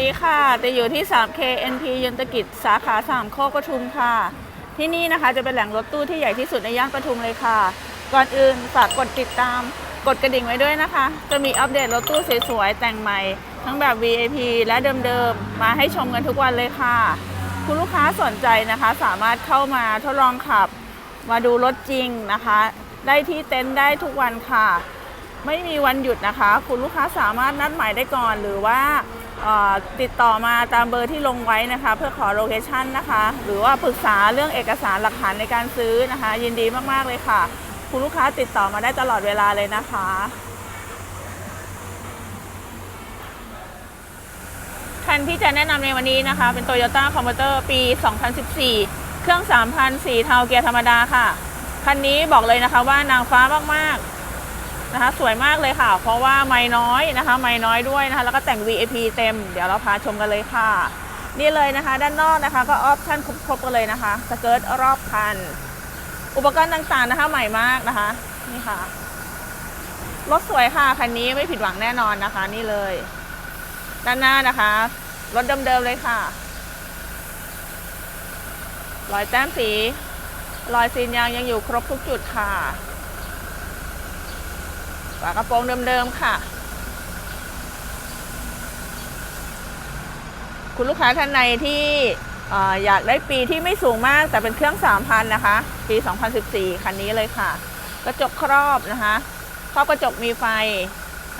ดีค่ะจะอยู่ที่ 3K NP ยนตกิจสาขาสามโคกปทุมค่ะ ที่นี่นะคะจะเป็นแหล่งรถตู้ที่ใหญ่ที่สุดในย่านปทุมเลยค่ะ ก่อนอื่นฝากกดติดตาม กดกระดิ่งไว้ด้วยนะคะ จะมีอัปเดตรถตู้สวยๆแต่งใหม่ ทั้งแบบ VIP และเดิมๆ มาให้ชมกันทุกวันเลยค่ะ คุณลูกค้าสนใจนะคะ สามารถเข้ามาทดลองขับ มาดูรถจริงนะคะ ได้ที่เต็นท์ได้ทุกวันค่ะ ไม่มีวันหยุดนะคะ คุณลูกค้าสามารถนัดหมายได้ก่อนหรือว่า ติดต่อมาตามเบอร์ที่ลงไว้นะคะ เพื่อขอโลเคชันนะคะ หรือว่าปรึกษาเรื่องเอกสารหลักฐานในการซื้อนะคะ ยินดีมาก ๆ เลยค่ะ คุณลูกค้าติดต่อมาได้ตลอดเวลาเลยนะคะคันที่จะแนะนำในวันนี้นะคะ เป็น Toyota c o m m o t e r ปี 2014 เครื่อง 3,000สีเทาเกียร์ธรรมดาค่ะ คันนี้บอกเลยนะคะว่านางฟ้ามาก ๆ นะคะสวยมากเลยค่ะ เพราะว่าไม่น้อยนะคะ ไม่น้อยด้วยนะคะ แล้วก็แต่ง VIP เต็ม เดี๋ยวเราพาชมกันเลยค่ะ นี่เลยนะคะ ด้านนอกนะคะก็ออปชั่นครบๆกันเลยนะคะสเกิร์ตรอบคัน อุปกรณ์ต่างๆนะคะ ใหม่มากนะคะนี่ค่ะรถสวยค่ะคันนี้ไม่ผิดหวังแน่นอนนะคะ นี่เลย ด้านหน้านะคะรถเดิมๆเลยค่ะรอยแต้มสีรอยซีนยางยังอยู่ครบทุกจุดค่ะ ฝากระโปรงเดิมๆค่ะ คุณลูกค้าท่านใดที่เอ่ออยากได้ปีที่ไม่สูงมากแต่เป็นเครื่อง 3,000 นะคะ ปี 2014 คันนี้เลยค่ะ กระจกครอบนะคะครอบกระจกมีไฟ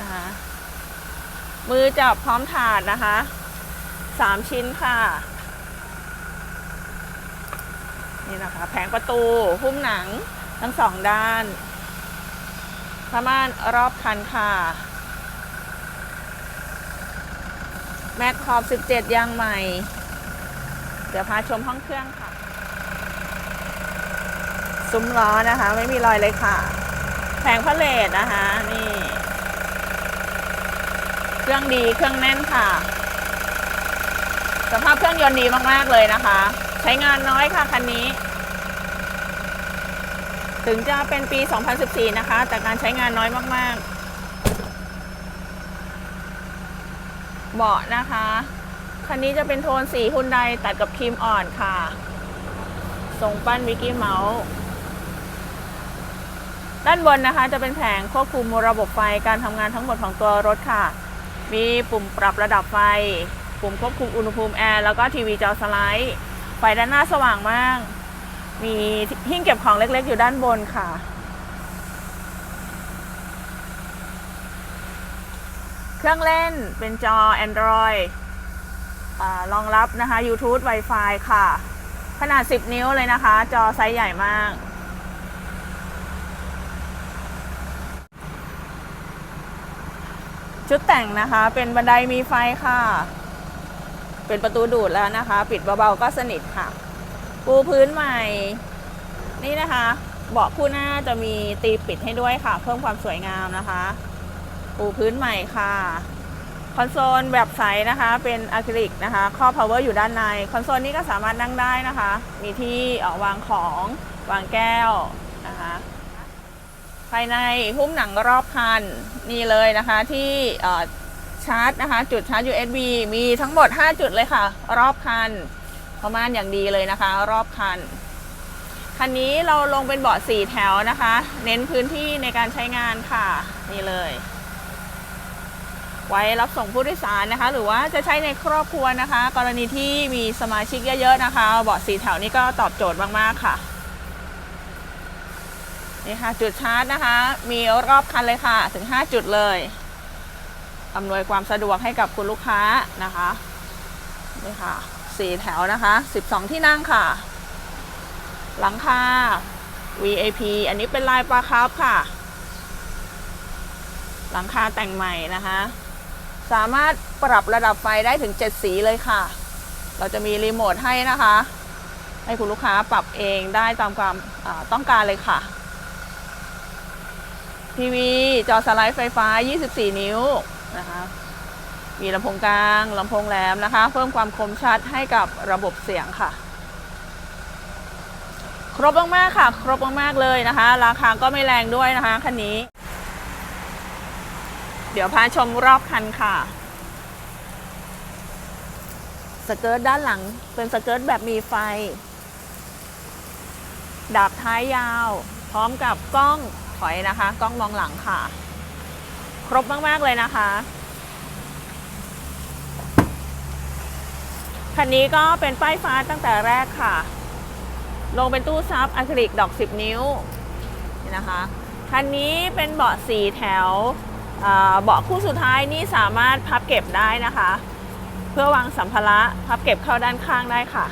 นะคะมือจับพร้อมถาดนะคะ 3 ชิ้นค่ะ นี่นะคะ แผงประตูหุ้มหนังทั้งสองด้าน ผ้าม่านรอบคันค่ะ แม็กขอบ 17 ยางใหม่ เดี๋ยวพาชมห้องเครื่องค่ะ ซุ้มล้อนะคะ ไม่มีรอยเลยค่ะ แผงพาเลทนะคะ นี่ เครื่องดีเครื่องแน่นค่ะ สภาพเครื่องยนต์ดีมาก ๆ เลยนะคะ ใช้งานน้อยค่ะ คันนี้ ถึงจะเป็นปี 2014 นะคะ แต่การใช้งานน้อยมาก ๆ เบาะนะคะ คันนี้จะเป็นโทนสีฮุนไดตัดกับครีมอ่อนค่ะ ทรงปั้นมิกกี้เมาส์ด้านบนนะคะจะเป็นแผงควบคุมระบบไฟการทำงานทั้งหมดของตัวรถค่ะ มีปุ่มปรับระดับไฟ ปุ่มควบคุมอุณหภูมิแอร์ แล้วก็ทีวีจอสไลด์ ไฟด้านหน้าสว่างมาก มีหิ้งเก็บของเล็กๆ อยู่ด้านบนค่ะ เครื่องเล่นเป็นจอ Android อรองรับนะคะ YouTube Wi-Fi ค่ะ ขนาด 10 นิ้วเลยนะคะ จอไซส์ใหญ่มาก ชุดแต่งนะคะ เป็นบันไดมีไฟค่ะ เป็นประตูดูดแล้วนะคะ ปิดเบาๆก็สนิทค่ะ ปูพื้นใหม่ นี่นะคะ เบาะคู่หน้าจะมีตีปิดให้ด้วยค่ะ เพิ่มความสวยงามนะคะ ปูพื้นใหม่ค่ะ คอนโซลแบบใสนะคะ เป็นอะคริลิกนะคะครอบ power อยู่ด้านใน คอนโซลนี้ก็สามารถนั่งได้นะคะ มีที่เอ่อวางของวางแก้วนะคะภายในหุ้มหนังรอบคันนี่เลยนะคะที่ชาร์จนะคะ จุดชาร์จ USB มีทั้งหมด 5 จุดเลยค่ะ รอบคัน ประมาณอย่างดีเลยนะคะ รอบคัน คันนี้เราลงเป็นเบาะ4แถวนะคะ เน้นพื้นที่ในการใช้งานค่ะ นี่เลย ไว้รับส่งผู้โดยสารนะคะ หรือว่าจะใช้ในครอบครัวนะคะ กรณีที่มีสมาชิกเยอะๆนะคะ เบาะสี่แถวนี้ก็ตอบโจทย์มากๆค่ะนี่ค่ะจุดชาร์จนะคะ มีรอบคันเลยค่ะ ถึง 5 จุดเลยอำนวยความสะดวกให้กับคุณลูกค้านะคะนี่ค่ะ สี่แถวนะคะ 12 ที่นั่งค่ะ หลังคา VIP อันนี้เป็นลายปลาคาร์ฟค่ะ หลังคาแต่งใหม่นะคะ สามารถปรับระดับไฟได้ถึง 7 สีเลยค่ะ เราจะมีรีโมทให้นะคะ ให้คุณลูกค้าปรับเองได้ตามความต้องการเลยค่ะ ทีวี จอสไลด์ไฟฟ้า 24 นิ้วนะคะ มีลำโพงกลางลำโพงแหลมนะคะ เพิ่มความคมชัดให้กับระบบเสียงค่ะ ครบมากๆค่ะ ครบมากๆเลยนะคะ ราคาก็ไม่แรงด้วยนะคะคันนี้ เดี๋ยวพาชมรอบคันค่ะสเกิร์ตด้านหลังเป็นสเกิร์ตแบบมีไฟ ดาบท้ายยาว พร้อมกับกล้องถอยนะคะ กล้องมองหลังค่ะ ครบมาก ๆ เลยนะคะ คันนี้ก็เป็นป้ายฟ้าตั้งแต่แรกค่ะ ลงเป็นตู้ซับอะคริลิกดอก 10 นิ้วนี่นะคะ คันนี้เป็นเบาะสีแถวเบาะคู่สุดท้ายนี่สามารถพับเก็บได้นะคะ เพื่อวางสัมภาระพับเก็บเข้าด้านข้างได้ค่ะ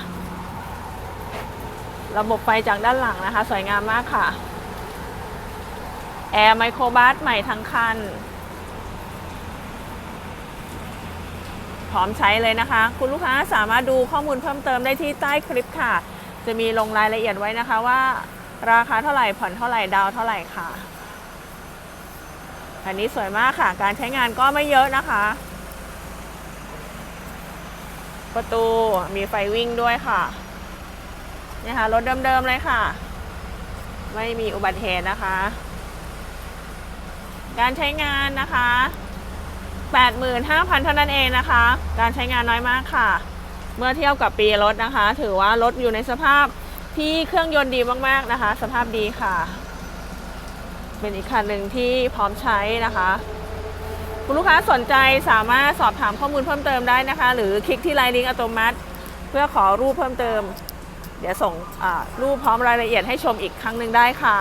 ระบบไฟจากด้านหลังนะคะ สวยงามมากค่ะ แอร์ไมโครบัสใหม่ทั้งคัน ร้อมใช้เลยนะคะ คุณลูกค้าสามารถดูข้อมูลเพิ่มเติมได้ที่ใต้คลิปค่ะ จะมีลงรายละเอียดไว้นะคะว่า ราคาเท่าไหร่ผ่อนเท่าไหร่ดาวเท่าไหร่ค่ะอันนี้สวยมากค่ะ การใช้งานก็ไม่เยอะนะคะ ประตูมีไฟวิ่งด้วยค่ะนี่ค่ะรถเดิมๆเลยค่ะ ไม่มีอุบัติเหตุนะคะ การใช้งานนะคะ 85,000 เท่านั้นเองนะคะ การใช้งานน้อยมากค่ะ เมื่อเทียบกับปีรถนะคะ ถือว่ารถอยู่ในสภาพที่เครื่องยนต์ดีมากๆนะคะ สภาพดีค่ะ เป็นอีกคันหนึ่งที่พร้อมใช้นะคะ คุณลูกค้าสนใจสามารถสอบถามข้อมูลเพิ่มเติมได้นะคะ หรือคลิกที่ไลน์ลิงก์อัตโนมัติ เพื่อขอรูปเพิ่มเติม เดี๋ยวส่งรูปพร้อมรายละเอียดให้ชมอีกครั้งหนึ่งได้ค่ะ